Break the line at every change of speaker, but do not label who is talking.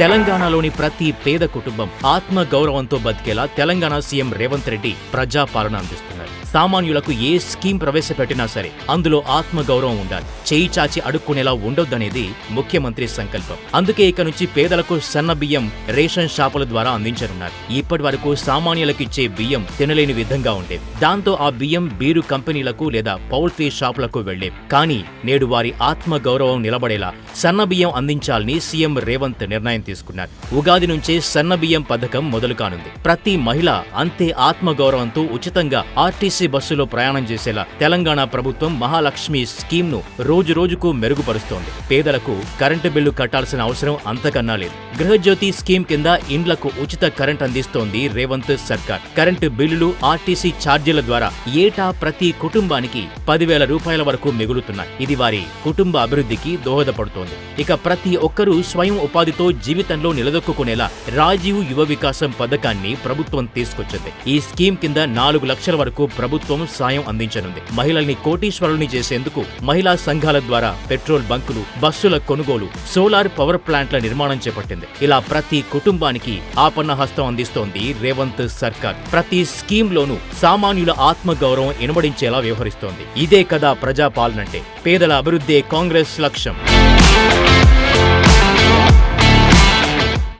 తెలంగాణలోని ప్రతి పేద కుటుంబం ఆత్మ గౌరవంతో బతికేలా తెలంగాణ సీఎం రేవంత్ రెడ్డి ప్రజాపాలన అందిస్తున్నారు. సామాన్యులకు ఏ స్కీమ్ ప్రవేశపెట్టినా సరే అందులో ఆత్మగౌరవం ఉండాలి. చేయి చాచి అడుక్కునేలా ఉండొద్దనేది ముఖ్యమంత్రి సంకల్పం. అందుకే ఇక నుంచి పేదలకు సన్న బియ్యం రేషన్ షాపుల ద్వారా అందించనున్నారు. ఇప్పటి వరకు సామాన్యులకిచ్చే బియ్యం తినలేని విధంగా ఉండేవి. దాంతో ఆ బియ్యం బీరు కంపెనీలకు లేదా పౌల్ట్రీ షాపులకు వెళ్ళేవి కానీ నేడు వారి ఆత్మ గౌరవం నిలబడేలా సన్న బియ్యం అందించాలని సీఎం రేవంత్ నిర్ణయం తీసుకున్నారు. ఉగాది నుంచే సన్న బియ్యం పథకం మొదలు కానుంది ప్రతి మహిళ అంతే ఆత్మగౌరవంతో ఉచితంగా ఆర్టీసీ బస్సులో ప్రయాణం చేసేలా తెలంగాణ ప్రభుత్వం మహాలక్ష్మి స్కీమ్ను రోజు రోజుకు మెరుగుపరుస్తోంది. పేదలకు కరెంటు బిల్లు కట్టాల్సిన అవసరం అంతకన్నా లేదు. గృహజ్యోతి స్కీమ్ కింద ఇండ్లకు ఉచిత కరెంట్ అందిస్తోంది రేవంత్ సర్కార్. కరెంటు బిల్లులు ఆర్టీసీ ఛార్జీల ద్వారా ఏటా ప్రతి కుటుంబానికి పదివేల రూపాయల వరకు మిగులుతున్నాయి. ఇది వారి కుటుంబ అభివృద్ధికి దోహదపడుతోంది. ఇక ప్రతి ఒక్కరూ స్వయం ఉపాధితో జీవితంలో నిలదొక్కునేలా రాజీవ్ యువ వికాసం పథకాన్ని ప్రభుత్వం తీసుకొచ్చింది. ఈ స్కీమ్ కింద నాలుగు లక్షల వరకు ప్రభుత్వం ప్రభుత్వం సాయం అందించనుంది. మహిళల్ని కోటీశ్వరుల్ని చేసేందుకు మహిళా సంఘాల ద్వారా పెట్రోల్ బంకులు బస్సుల కొనుగోలు సోలార్ పవర్ ప్లాంట్ల నిర్మాణం చేపట్టింది. ఇలా ప్రతి కుటుంబానికి ఆపన్న హస్తం అందిస్తోంది రేవంత్ సర్కార్. ప్రతి స్కీమ్ లోనూ సామాన్యుల ఆత్మగౌరవం ఇనబడించేలా వ్యవహరిస్తోంది. ఇదే కదా ప్రజాపాలనంటే. పేదల అభివృద్ధే కాంగ్రెస్ లక్ష్యం.